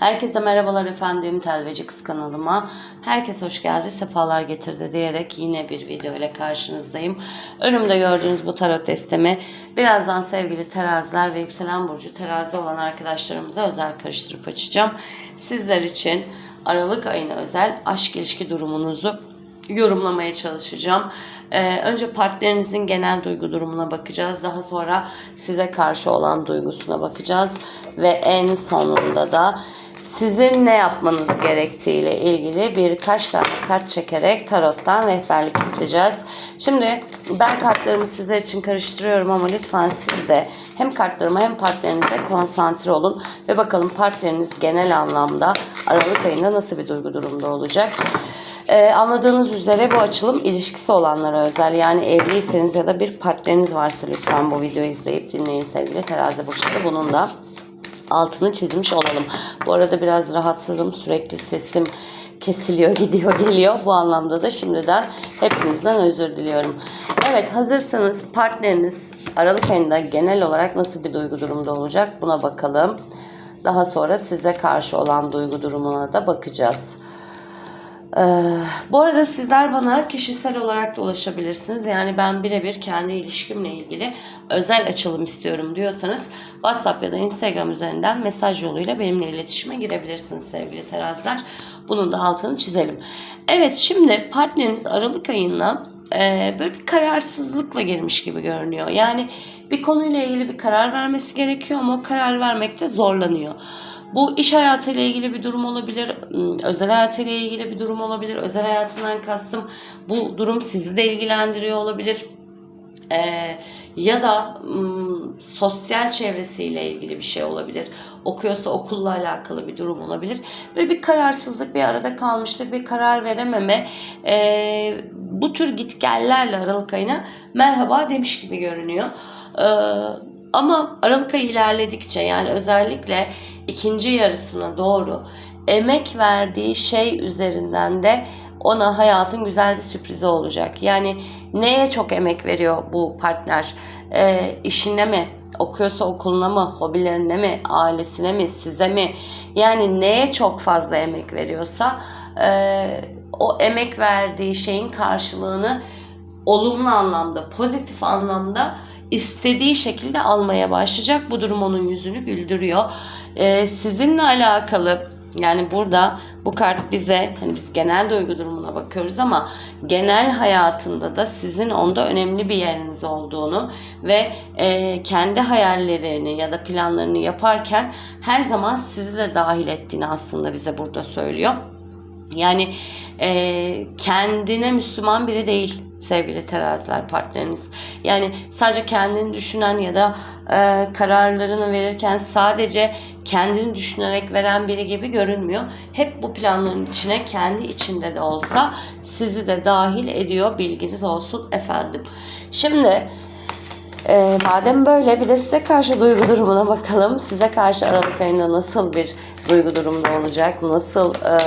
Herkese merhabalar efendim Telveci Kız kanalıma. Herkes hoş geldi, sefalar getirdi diyerek yine bir video ile karşınızdayım. Önümde gördüğünüz bu tarot destemi birazdan sevgili teraziler ve yükselen burcu terazi olan arkadaşlarımıza özel karıştırıp açacağım. Sizler için Aralık ayına özel aşk ilişki durumunuzu yorumlamaya çalışacağım. Ee, önce partnerinizin genel duygu durumuna bakacağız. Daha sonra size karşı olan duygusuna bakacağız. Ve en sonunda da sizin ne yapmanız gerektiğiyle ilgili birkaç tane kart çekerek tarottan rehberlik isteyeceğiz. Şimdi ben kartlarımı sizler için karıştırıyorum ama lütfen siz de hem kartlarıma hem partnerinize konsantre olun ve bakalım partneriniz genel anlamda Aralık ayında nasıl bir duygu durumda olacak. Ee, anladığınız üzere bu açılım ilişkisi olanlara özel. Yani evliyseniz ya da bir partneriniz varsa lütfen bu videoyu izleyip dinleyin sevgili terazi burçları. Bunun da altını çizmiş olalım. Bu arada biraz rahatsızım. Sürekli sesim kesiliyor, gidiyor, geliyor. Bu anlamda da şimdiden hepinizden özür diliyorum. Evet hazırsanız partneriniz Aralık ayında genel olarak nasıl bir duygu durumda olacak buna bakalım. Daha sonra size karşı olan duygu durumuna da bakacağız. Ee, bu arada sizler bana kişisel olarak da ulaşabilirsiniz. Yani ben birebir kendi ilişkimle ilgili özel açılım istiyorum diyorsanız WhatsApp ya da Instagram üzerinden mesaj yoluyla benimle iletişime girebilirsiniz sevgili teraziler. Bunun da altını çizelim. Evet şimdi partneriniz Aralık ayına e, böyle bir kararsızlıkla girmiş gibi görünüyor. Yani bir konuyla ilgili bir karar vermesi gerekiyor ama karar vermekte zorlanıyor. Bu iş hayatıyla ilgili bir durum olabilir, ım, özel hayatıyla ilgili bir durum olabilir. Özel hayatından kastım bu durum sizi de ilgilendiriyor olabilir. Ee, ya da ım, sosyal çevresiyle ilgili bir şey olabilir. Okuyorsa okulla alakalı bir durum olabilir. Böyle bir kararsızlık, bir arada kalmışlık, bir karar verememe. ee, bu tür gitgellerle Aralık ayına merhaba demiş gibi görünüyor. Ee, ama Aralık ayı ilerledikçe yani özellikle ikinci yarısına doğru emek verdiği şey üzerinden de ona hayatın güzel bir sürprizi olacak. Yani neye çok emek veriyor bu partner? Ee, işine mi? Okuyorsa okuluna mı? Hobilerine mi? Ailesine mi? Size mi? Yani neye çok fazla emek veriyorsa e, o emek verdiği şeyin karşılığını olumlu anlamda, pozitif anlamda istediği şekilde almaya başlayacak. Bu durum onun yüzünü güldürüyor. Ee, sizinle alakalı yani burada bu kart bize hani biz genel duygu durumuna bakıyoruz ama genel hayatında da sizin onda önemli bir yeriniz olduğunu ve e, kendi hayallerini ya da planlarını yaparken her zaman sizi de dahil ettiğini aslında bize burada söylüyor. Yani e, kendine Müslüman biri değil sevgili teraziler partneriniz. Yani sadece kendini düşünen ya da e, kararlarını verirken sadece kendini düşünerek veren biri gibi görünmüyor. Hep bu planların içine kendi içinde de olsa sizi de dahil ediyor. Bilginiz olsun efendim. Şimdi e, madem böyle bir de size karşı duygu durumuna bakalım. Size karşı Aralık ayında nasıl bir duygu durumunda olacak? Nasıl e,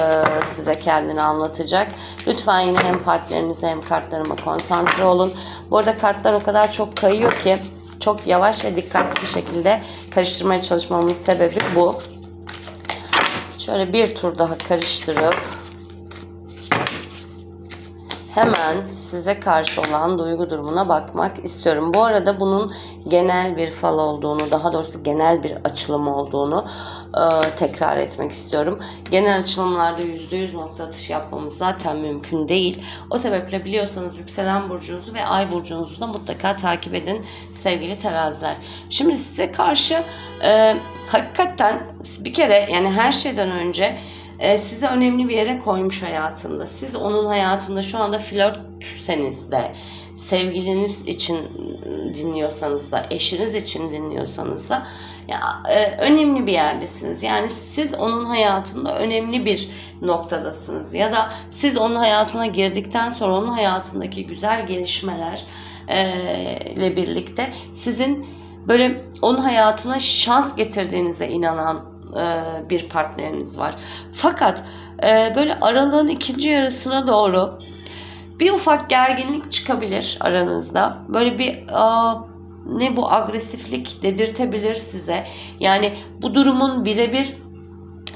size kendini anlatacak? Lütfen yine hem partnerinize hem kartlarıma konsantre olun. Bu arada kartlar o kadar çok kayıyor ki çok yavaş ve dikkatli bir şekilde karıştırmaya çalışmamın sebebi bu. Şöyle bir tur daha karıştırıp hemen size karşı olan duygu durumuna bakmak istiyorum. Bu arada bunun genel bir fal olduğunu, daha doğrusu genel bir açılım olduğunu e, tekrar etmek istiyorum. Genel açılımlarda %100 nokta atışı yapmamız zaten mümkün değil. O sebeple biliyorsanız yükselen burcunuzu ve ay burcunuzu da mutlaka takip edin sevgili teraziler. Şimdi size karşı e, hakikaten bir kere yani her şeyden önce e, sizi önemli bir yere koymuş hayatında. Siz onun hayatında şu anda flörtseniz de, sevgiliniz için dinliyorsanız da, eşiniz için dinliyorsanız da ya, e, önemli bir yerdesiniz. Yani siz onun hayatında önemli bir noktadasınız. Ya da siz onun hayatına girdikten sonra onun hayatındaki güzel gelişmeler e, ile birlikte sizin böyle onun hayatına şans getirdiğinize inanan e, bir partneriniz var. Fakat e, böyle aralığın ikinci yarısına doğru bir ufak gerginlik çıkabilir aranızda. Böyle bir ne bu agresiflik dedirtebilir size. Yani bu durumun birebir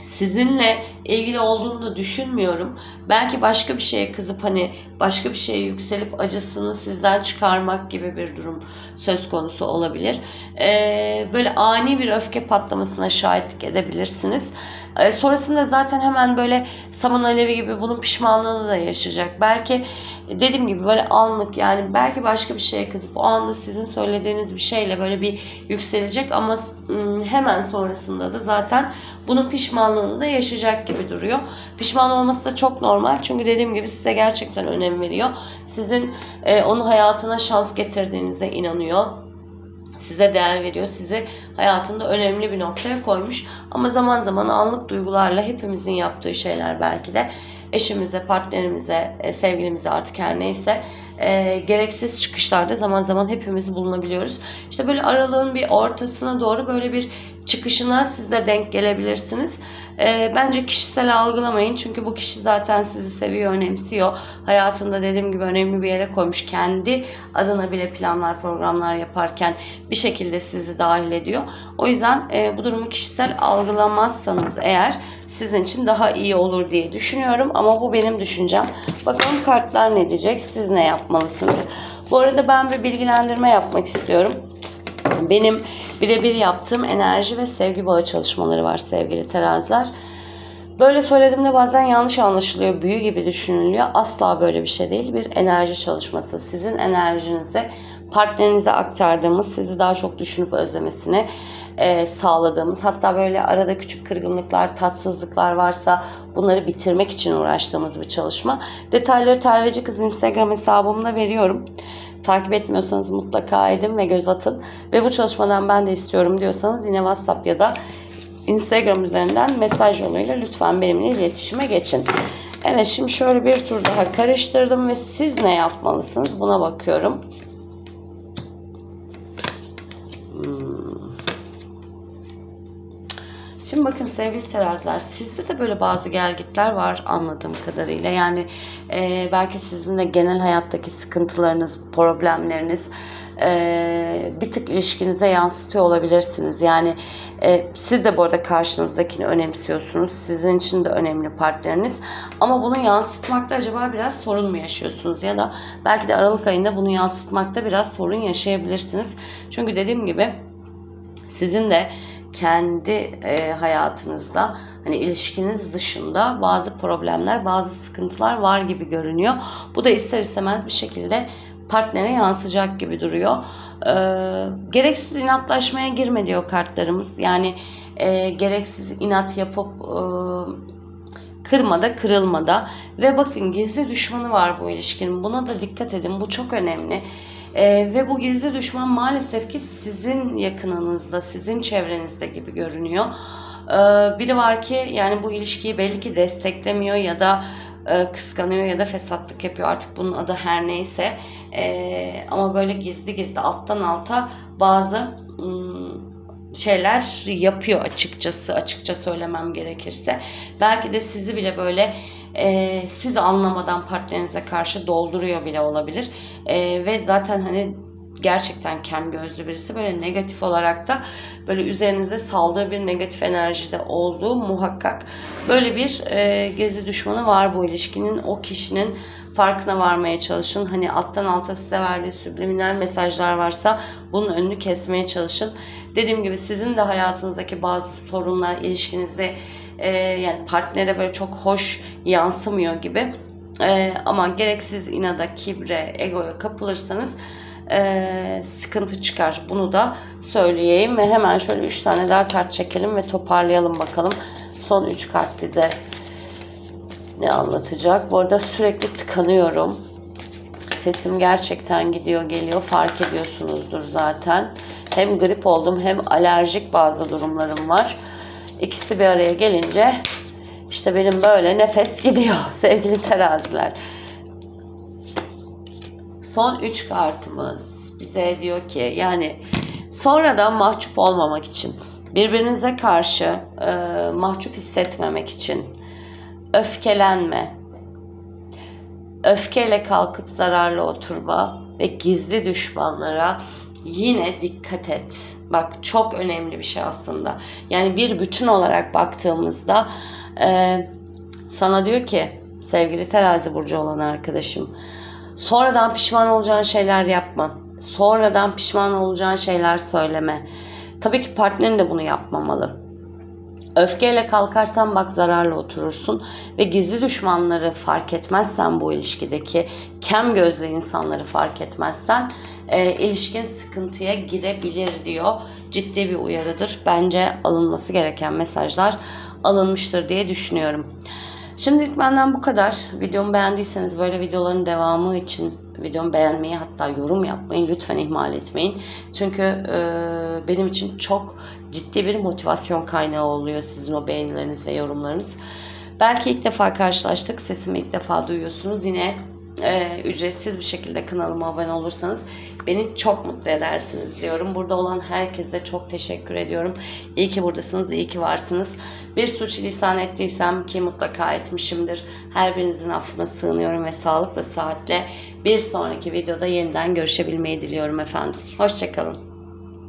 sizinle ilgili olduğunu da düşünmüyorum. Belki başka bir şeye kızıp hani başka bir şeye yükselip acısını sizden çıkarmak gibi bir durum söz konusu olabilir. Ee, böyle ani bir öfke patlamasına şahitlik edebilirsiniz. Ee, sonrasında zaten hemen böyle saman alevi gibi bunun pişmanlığını da yaşayacak. Belki dediğim gibi böyle anlık yani belki başka bir şeye kızıp o anda sizin söylediğiniz bir şeyle böyle bir yükselecek ama hemen sonrasında da zaten bunun pişmanlığını da yaşayacak gibi duruyor. Pişman olması da çok normal çünkü dediğim gibi size gerçekten önem veriyor. Sizin e, onun hayatına şans getirdiğinize inanıyor size değer veriyor. Sizi hayatında önemli bir noktaya koymuş. Ama zaman zaman anlık duygularla hepimizin yaptığı şeyler belki de eşimize, partnerimize, e, sevgilimize artık her neyse e, gereksiz çıkışlarda zaman zaman hepimiz bulunabiliyoruz. İşte böyle aralığın bir ortasına doğru böyle bir çıkışına siz de denk gelebilirsiniz. E, bence kişisel algılamayın çünkü bu kişi zaten sizi seviyor, önemsiyor. Hayatında dediğim gibi önemli bir yere koymuş. Kendi adına bile planlar, programlar yaparken bir şekilde sizi dahil ediyor. O yüzden bu durumu kişisel algılamazsanız eğer sizin için daha iyi olur diye düşünüyorum. Ama bu benim düşüncem. Bakalım kartlar ne diyecek? Siz ne yapmalısınız? Bu arada ben bir bilgilendirme yapmak istiyorum. Benim birebir yaptığım enerji ve sevgi bağı çalışmaları var sevgili teraziler. Böyle söylediğimde bazen yanlış anlaşılıyor, büyü gibi düşünülüyor. Asla böyle bir şey değil. Bir enerji çalışması. Sizin enerjinizi partnerinize aktardığımız, sizi daha çok düşünüp özlemesini e, sağladığımız, hatta böyle arada küçük kırgınlıklar, tatsızlıklar varsa bunları bitirmek için uğraştığımız bir çalışma. Detayları Telveci Kız Instagram hesabımda veriyorum. Takip etmiyorsanız mutlaka edin ve göz atın. Ve bu çalışmadan ben de istiyorum diyorsanız yine WhatsApp ya da Instagram üzerinden mesaj yoluyla lütfen benimle iletişime geçin. Evet şimdi şöyle bir tur daha karıştırdım ve siz ne yapmalısınız buna bakıyorum. Şimdi bakın sevgili teraziler sizde de böyle bazı gelgitler var anladığım kadarıyla. Yani e, belki sizin de genel hayattaki sıkıntılarınız, problemleriniz e, bir tık ilişkinize yansıtıyor olabilirsiniz. Yani e, siz de bu arada karşınızdakini önemsiyorsunuz. Sizin için de önemli partneriniz. Ama bunu yansıtmakta acaba biraz sorun mu yaşıyorsunuz? Ya da belki de Aralık ayında bunu yansıtmakta biraz sorun yaşayabilirsiniz. Çünkü dediğim gibi sizin de kendi e, hayatınızda hani ilişkiniz dışında bazı problemler, bazı sıkıntılar var gibi görünüyor. Bu da ister istemez bir şekilde partnere yansıyacak gibi duruyor. E, gereksiz inatlaşmaya girme diyor kartlarımız. Yani e, gereksiz inat yapıp e, kırmada kırılmada ve bakın gizli düşmanı var bu ilişkinin. Buna da dikkat edin. Bu çok önemli. Ee, ve bu gizli düşman maalesef ki sizin yakınınızda, sizin çevrenizde gibi görünüyor. Ee, biri var ki yani bu ilişkiyi belli ki desteklemiyor ya da e, kıskanıyor ya da fesatlık yapıyor artık bunun adı her neyse. Ee, ama böyle gizli gizli alttan alta bazı ım, şeyler yapıyor açıkçası açıkça söylemem gerekirse. Belki de sizi bile böyle e, siz anlamadan partnerinize karşı dolduruyor bile olabilir. E, ve zaten hani gerçekten kem gözlü birisi böyle negatif olarak da böyle üzerinizde saldığı bir negatif enerjide olduğu muhakkak. Böyle bir e, gezi düşmanı var bu ilişkinin. O kişinin farkına varmaya çalışın. Hani alttan alta size verdiği subliminal mesajlar varsa bunun önünü kesmeye çalışın. Dediğim gibi sizin de hayatınızdaki bazı sorunlar ilişkinizi e, yani partnere böyle çok hoş yansımıyor gibi. E, ama gereksiz inada, kibre, egoya kapılırsanız e, sıkıntı çıkar. Bunu da söyleyeyim ve hemen şöyle 3 tane daha kart çekelim ve toparlayalım bakalım. Son 3 kart bize ne anlatacak? Bu arada sürekli tıkanıyorum. Sesim gerçekten gidiyor geliyor. Fark ediyorsunuzdur zaten. Hem grip oldum hem alerjik bazı durumlarım var. İkisi bir araya gelince işte benim böyle nefes gidiyor sevgili teraziler. Son 3 kartımız bize diyor ki yani sonradan mahcup olmamak için birbirinize karşı e, mahcup hissetmemek için öfkelenme, öfkeyle kalkıp zararlı oturma ve gizli düşmanlara yine dikkat et. Bak çok önemli bir şey aslında. Yani bir bütün olarak baktığımızda e, sana diyor ki sevgili terazi burcu olan arkadaşım sonradan pişman olacağın şeyler yapma. Sonradan pişman olacağın şeyler söyleme. Tabii ki partnerin de bunu yapmamalı. Öfkeyle kalkarsan bak zararla oturursun ve gizli düşmanları fark etmezsen bu ilişkideki kem gözlü insanları fark etmezsen e, ilişkin sıkıntıya girebilir diyor. Ciddi bir uyarıdır. Bence alınması gereken mesajlar alınmıştır diye düşünüyorum. Şimdilik benden bu kadar. Videomu beğendiyseniz böyle videoların devamı için videomu beğenmeyi hatta yorum yapmayı lütfen ihmal etmeyin. Çünkü e, benim için çok ciddi bir motivasyon kaynağı oluyor sizin o beğenileriniz ve yorumlarınız. Belki ilk defa karşılaştık, sesimi ilk defa duyuyorsunuz. Yine e, ücretsiz bir şekilde kanalıma abone olursanız beni çok mutlu edersiniz diyorum. Burada olan herkese çok teşekkür ediyorum. İyi ki buradasınız, iyi ki varsınız. Bir suç lisan ettiysem ki mutlaka etmişimdir. Her birinizin affına sığınıyorum ve sağlıkla saatle bir sonraki videoda yeniden görüşebilmeyi diliyorum efendim. Hoşçakalın.